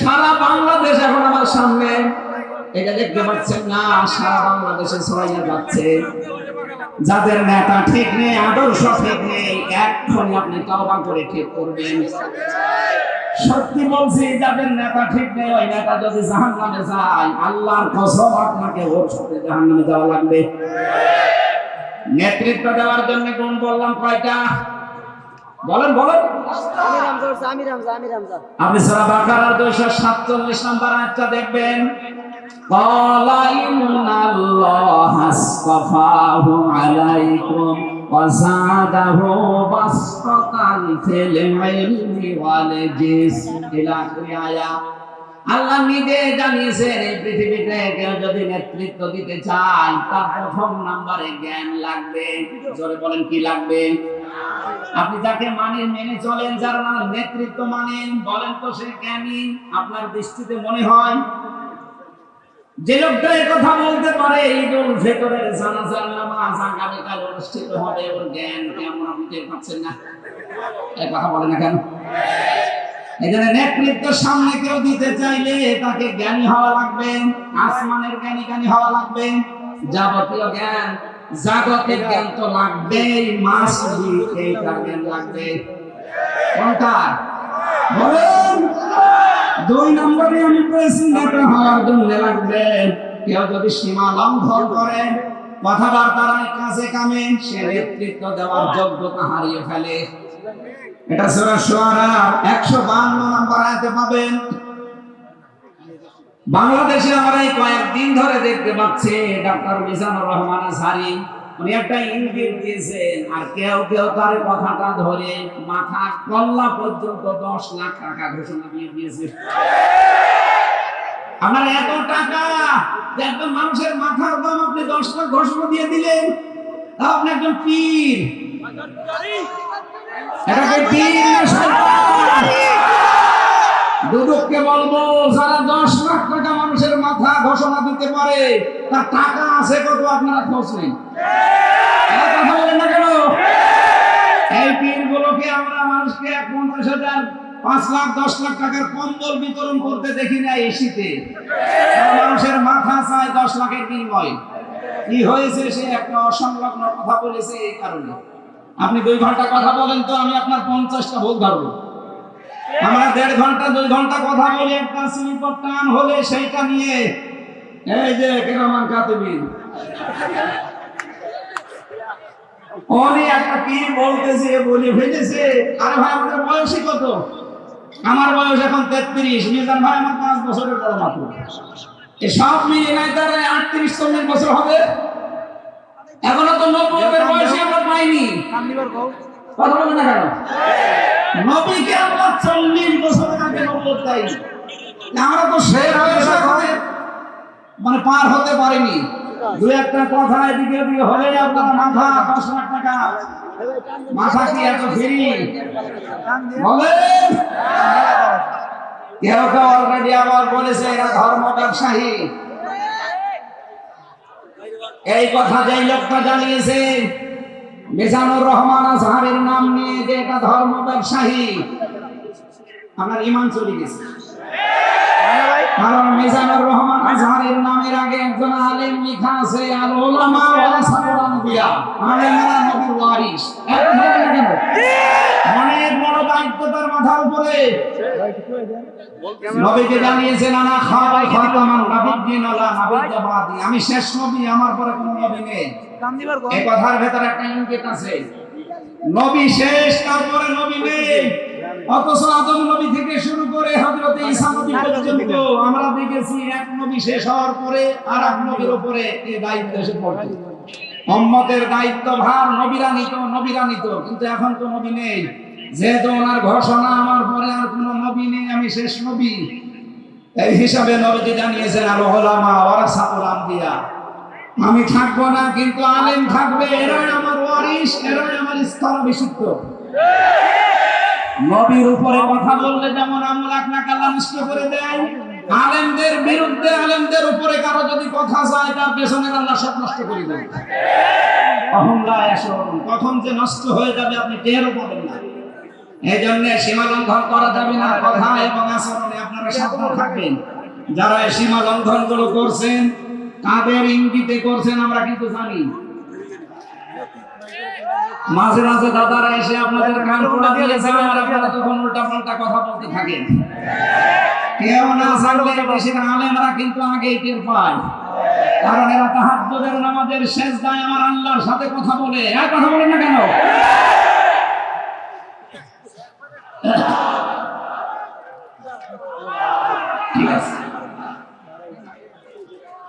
সারা বাংলাদেশ এখন আমার সামনে। এটা দেখতে পাচ্ছেন না, সারা বাংলাদেশে ছড়াইয়া যাচ্ছে। যাদের নেতা ঠিক নেই, আদর্শ ঠিক নেই, এক্ষুনি আপনি তওবা করে ঠিক করবেন। সত্যি বলছি, যাদের নেতা ঠিক নেই, ওই নেতা যদি জাহান নামে যায়, আল্লাহর কসম আপনাকে ওর সাথে জাহান নামে যাওয়া লাগবে। নেতৃত্ব দেওয়ার জন্য কোন বললাম কয়টা? বলেন বলেন আমি রামজা করছি, আমি রামজা আমি রামজা আপনি সারা বাকারার দুইশো সাতচল্লিশ নম্বর আয়াতটা দেখবেন قال إن الله اصطفاه عليكم وزاده بسطة في العلم والجسم إلى آخر آية আল্লাহ নিজে জানিয়েছেন এই পৃথিবীতে কেউ যদি নেতৃত্ব দিতে চায় তার প্রথম নাম্বারে জ্ঞান লাগবে জোরে বলেন কি লাগবে আপনি যাকে মানেন, মেনে চলেন, যার নাম নেতৃত্ব মানেন, বলেন তো সে জ্ঞানী আপনার দৃষ্টিতে মনে হয়? যে লোকটা কথা বলতে পারে ঈদুল ফিতরের জানাজার নামাজ আগামীকাল অনুষ্ঠিত হবে ওর জ্ঞান কেমন আপনি টের পাচ্ছেন না? এই কথা বলে না কেন? এখানে নেতৃত্ব সামনে কেউ দিতে চাইলে তাকে জ্ঞানী হওয়া লাগবে, আসমানের জ্ঞানী জ্ঞানী হওয়া লাগবে। যাবতীয় জ্ঞান জাগতিক জ্ঞান তো লাগবেই মাস এইটা জ্ঞান লাগবে। কোনটা? বলেন। দুই নম্বরে আমি প্রেসিডেন্ট হওয়ার জন্য লাগবে। কেউ যদি সীমা লঙ্ঘন করে কথাবার্তার কাছে কামে, সে নেতৃত্ব দেওয়ার যোগ্যতা হারিয়ে ফেলে। এটা সূরা একশো 152 নম্বর আয়াতে পাবেন। বাংলাদেশে আমরা এই কয়েকদিন ধরে দেখতে পাচ্ছি ডক্টর মিজানুর রহমান আজহারি, উনি একটা ইঙ্গিত দিয়েছেন, আর কেউ কেউ তার কথাটা ধরে মাথা কল্লা পর্যন্ত দশ লাখ টাকা ঘোষণা দিয়ে দিয়েছে। আমার এত টাকা একজন মানুষের মাথার দাম আপনি দশ লাখ ঘোষণা দিয়ে দিলেন তা আপনি একজন পীর। এটাকে পীর পারে তার টাকা আছে কত আপনারা খোঁজ নেই কথা বলেন না কেন? এই আমরা মানুষকে পঞ্চাশ হাজার পাঁচ লাখ, দশ লাখ টাকার কম্বল বিতরণ করতে দেখি না মানুষের মাথা চায় দশ লাখের বিনিময়। কি হয়েছে সে একটা অসংলগ্ন কথা বলেছে এই কারণে। আপনি দুই ঘণ্টা কথা বলেন তো, আমি আপনার পঞ্চাশটা ভুল ধরবো। আমরা দেড় ঘণ্টা, দুই ঘণ্টা কথা বলি, একটা স্লিপার টান হলে সেইটা নিয়ে এই যে একটা কি বলতেছে, বলে ফেলেছে। আরে ভাই বয়সই কত? আমার বয়স এখন তেত্রিশ। মিজান ভাই আমার পাঁচ বছরের বড় মাত্র সব মিলিয়ে নাই তার আটত্রিশ চল্লিশ বছর হবে। এখনও তো নব্বই বয়সে আমরা পাইনি। কথা বলে না কেন? নবীকে আমরা চল্লিশ বছর আগে নব্বই আমরা তো বয়সে এখনও মানে পার হতে পারিনি। দু একটা কথা এদিকে ওদিকে হলে আপনার মাথা দশ লাখ টাকা। মাথা কি এত ফিরি? কেউ কেউ অলরেডি আবার বলেছে, এরা ধর্ম এই কথা যেই লোকটা জানিয়েছে, মিজানুর রহমান আজহারের নাম নিয়ে যে এটা ধর্ম ব্যবসায়ী, আমার ইমান চলে গেছে। কারণ মিজানুর রহমান আজহারের নামের আগে একজন আলেম লেখা আছে ওয়ারাসাতুল আনবিয়া। আলেমরা নবীর ওয়ারিস? অনেক বড় মাথার উপরে। নবীকে জানিয়েছেন আনা খাওয়া খাতামান আমি শেষ নবী, আমার পরে কোনো নবী নেই। এই কথার ভেতরে একটা ইঙ্গিত আছে। নবী শেষ, তারপরে নবী নেই। অথচ আদম নবী থেকে শুরু করে হযরত ঈসা নবী পর্যন্ত আমরা দেখেছি এক নবী শেষ হওয়ার পরে আর এক নবীর উপরে এই দায়িত্ব এসে পড়ছে উম্মতের দায়িত্ব ভার নবীরা নিত নবীরা নিত কিন্তু এখন তো নবী নেই। যেহেতু ওনার ঘোষণা আমার পরে আর কোনো নবী নেই আমি শেষ নবী। এই হিসাবে নবীজি জানিয়েছেন আর ওলামা ওয়ারাসাতুল আম্বিয়া। আমি থাকব না কিন্তু আলেম থাকবে এরাই আমার ওয়ারিস এরাই আমার স্থল বিশুদ্ধ নবীর উপরে কথা বললে যেমন আমলাক নাকালা নষ্ট করে দেয় আলেমদের বিরুদ্ধে আলেমদের উপরে কারও যদি কথা যায় তার পেছনের আল্লাহ সব নষ্ট করে দেয়। কখন যে নষ্ট হয়ে যাবে আপনি টেরও পাবেন না। এই জন্য সীমা লঙ্ঘন করা যাবে না। কথা এবং আচরণে আপনারা সাবধান থাকবেন। যারা এই সীমা লঙ্ঘনগুলো করছেন কাদের ইঙ্গিতে করছেন আমরা কিন্তু জানি। মাঝে মাঝে দাদারা এসে আপনাদের কান দিয়ে দিয়েছে আর আপনারা তখন উল্টা পাল্টা কথা বলতে থাকেন। কেউ না থাকলে দেশের আলেমরা কিন্তু আগেই টের পায়। কারণ এরা তাহাজ্জুদের নামাজের শেষ দায় আমার আল্লাহর সাথে কথা বলে। আর কথা বলেন না কেন ঠিক আছে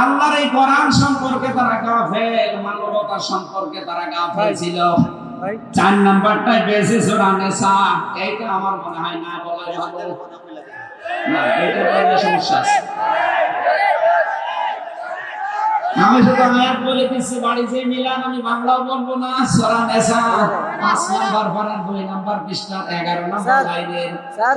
আল্লাহর এই কোরআন সম্পর্কে তারা গাফেল মানবতা সম্পর্কে তারা গাফেল ছিল। চার নাম্বারটাই বেশি সূরা নিসা। এইটা আমার মনে হয় না বলা ভালো। না এটা বললে সমস্যা আছে। আমি শুধু আয়াত বলে দিচ্ছি বাড়ি যে মিলান আমি বাংলাও বলব না। সূরা নিসা পাঁচ নাম্বার পারার দুই নাম্বার পৃষ্ঠা এগারো নাম্বার লাইনের। স্যার।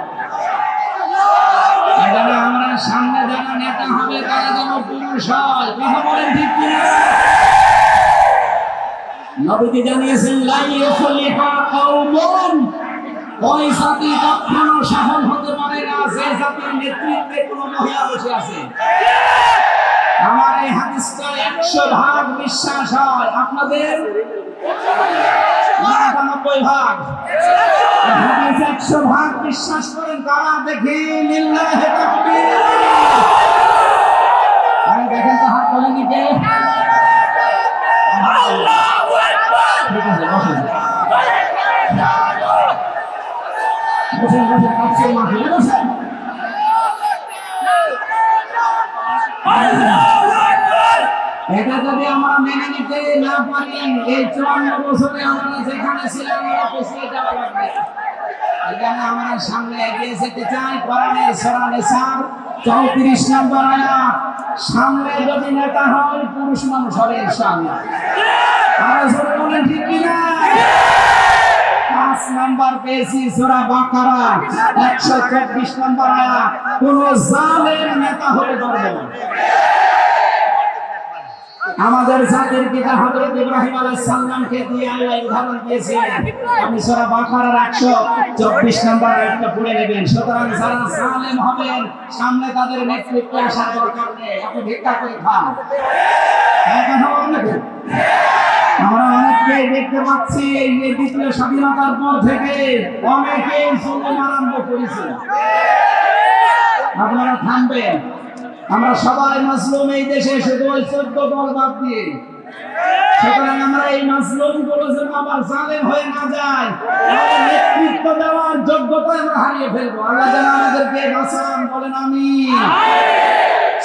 আমরা সামনে যারা নেতা হবে, তারা যেন পুরুষ হয়। কথা বলেন ঠিক কিনা? জানিয়েছেন, লাই ইউফলিহা কওমুন। ওই জাতি কখনো সফল হতে পারে না জাতির নেতৃত্বে কোনো মহিলা বসে আছে। আমার এই হাদিসটা একশো ভাগ বিশ্বাস হয়। আপনাদের? নিরানব্বই ভাগ। একশো ভাগ বিশ্বাস করেন কারা? দেখি লিল্লাহে দেখেন তো হাত তোলেনি কে? এই চুয়ান্ন বছরে আমরা যেখানে ছিলাম, আমরা পিছিয়ে যাওয়া লাগবে। এখানে আমরা সামনে এগিয়ে যেতে চাই, কোরআনের সূরা নিসার 34 নম্বর আয়াত। সামনে যদি নেতা হয়, পুরুষ মানুষ হবে, ইনশাআল্লাহ। আর জোরে বলেন ঠিক কিনা পাঁচ নাম্বার পেয়েছি সূরা বাকারা 124 নম্বর আয়াত। কোন জালেম নেতা হতে পারবে না আমাদের জাতির পিতা হযরত ইব্রাহিম আলাইহিস সালামকে দিয়ে আল্লাহ উদাহরণ দিয়েছেন আপনি সূরা বাকারার 124 নম্বর আয়াতটা পড়ে নেবেন। সুতরাং যারা জালেম হবেন, সামনে তাদের নেতৃত্বে আসার দরকার নেই। আপনি ভিক্ষা করে খান। নাকি? আমরা অনেককে দেখতে পাচ্ছি এই দ্বিতীয় স্বাধীনতার পর থেকে অনেকেই জুলুম আরম্ভ করেছে। আপনারা থামবেন। আমরা সবাই মাসলুম এই দেশে শুধু ওই চোদ্দ দল বাদ দিয়ে। সুতরাং আমরা এই মাসলুমগুলো যেন আবার জালেম হয়ে না যায় নেতৃত্ব দেওয়ার যোগ্যতা আমরা হারিয়ে ফেলব। আল্লাহ যেন আমাদেরকে বাঁচান, বলেন আমি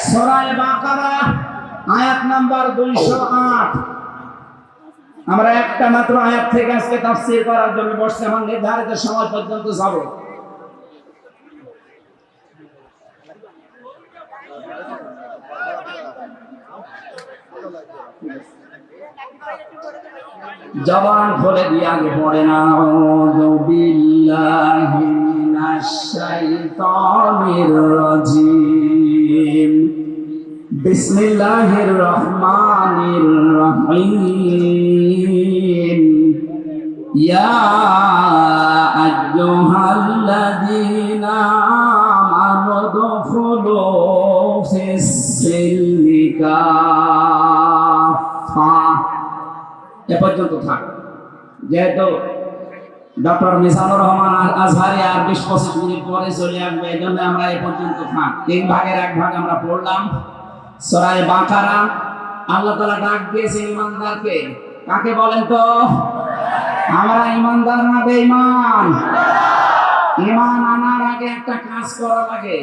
সরাই বাকারা, আয়াত নাম্বার দুইশো আট। আমরা একটা মাত্র আয়াত থেকে আজকে তাফসীর করার জন্য বসছে আমার নির্ধারিত সময় পর্যন্ত যাব। জবান খুলে দিয়ে পড়ে না বিসমিল্লাহির রহমানির রহিম। ইয়া আইয়ুহাল্লাযীনা আমানু দুখুলু ফিস সিলমি এ পর্যন্ত থাক। যেহেতু ডক্টর মিজানুর রহমান আজহারি আর বিশ পঁচিশ মিনিট পরে চলে আসবে, এই জন্য আমরা এই পর্যন্ত থাক। তিন ভাগের এক ভাগ আমরা পড়লাম। সরাই বাকারা, আল্লাহ তালা ডাক দিয়েছে ইমানদারকে। কাকে বলেন তো? আমরা ইমানদার না বেঈমান? ইমান আনার আগে একটা কাজ করা লাগে।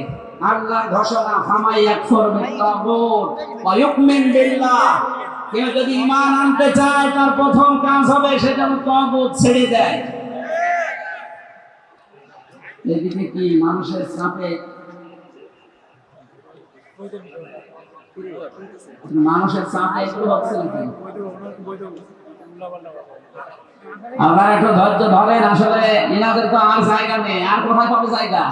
আল্লাহর ঘোষণা ফামাই ইয়াকফুর বিত্তাগুত ওয়া ইউমিন বিল্লাহ। কেউ যদি ইমান আনতে চায়, তার প্রথম কাজ হবে সেটা তাগুত ছেড়ে দেয়। এদিকে কি মানুষের চাপে? মানুষের চাপে একটু হচ্ছে নাকি? আপনারা একটু ধৈর্য ধরেন আসলে, এনাদের তো আর জায়গা নেই। আর কোথায় পাবে জায়গা?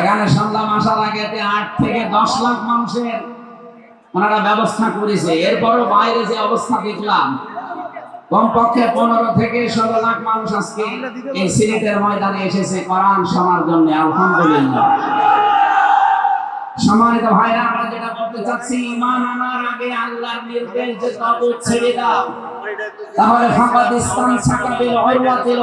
এখানে শুনলাম আসার আগে আট থেকে দশ লাখ মানুষের ওনারা ব্যবস্থা করেছে। এরপরও বাইরে যে অবস্থা দেখলাম, কমপক্ষে পনেরো থেকে ষোলো লাখ মানুষ আজকে এই সিলেটের ময়দানে এসেছে কোরআন শোনার জন্য, আলহামদুলিল্লাহ। সম্মানিত ভাইরা, আমরা যেটা বলতে চাচ্ছি ইমান আনার আগে আল্লাহর নির্দেশ যে তাগুত ছেড়ে দাও। তাহলে ফাকাদ ইসলাম সাকাবিল উরওয়াতিল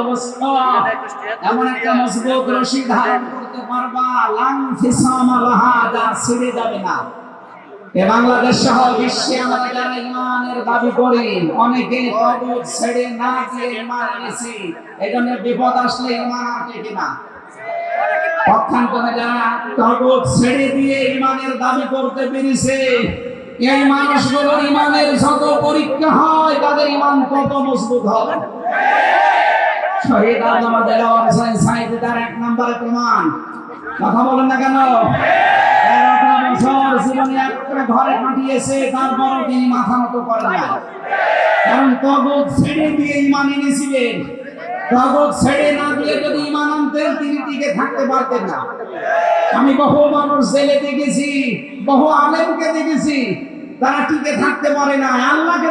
এমন একটা মজবুত রশি ধারণ করতে পারবা, লাং ফিসামা লাহা ছিঁড়ে যাবে না। বাংলাদেশ বিশ্বে ইমানের দাবি করি অনেকে না বিপদ আসলে ছেড়ে দিয়ে ইমানের দাবি করতে পেরেছে এই ইমানের যত পরীক্ষা হয়, তাদের ইমান তত মজবুত হবে। শহীদ এক নম্বরে প্রমাণ। কথা বলেন না কেন? বছর জীবনে ঘরে তারপরও তিনি মাথা মতো করেন না কারণ ছেড়ে দিয়ে ইমান এনেছিলেন। ছেড়ে না দিয়ে যদি ইমান আনতেন, তিনি টিকে থাকতে পারতেন না। আমি বহু মানুষ জেলে দেখেছি, বহু আলেমকে দেখেছি, তারা টিকে থাকতে পারে না। আল্লাহকে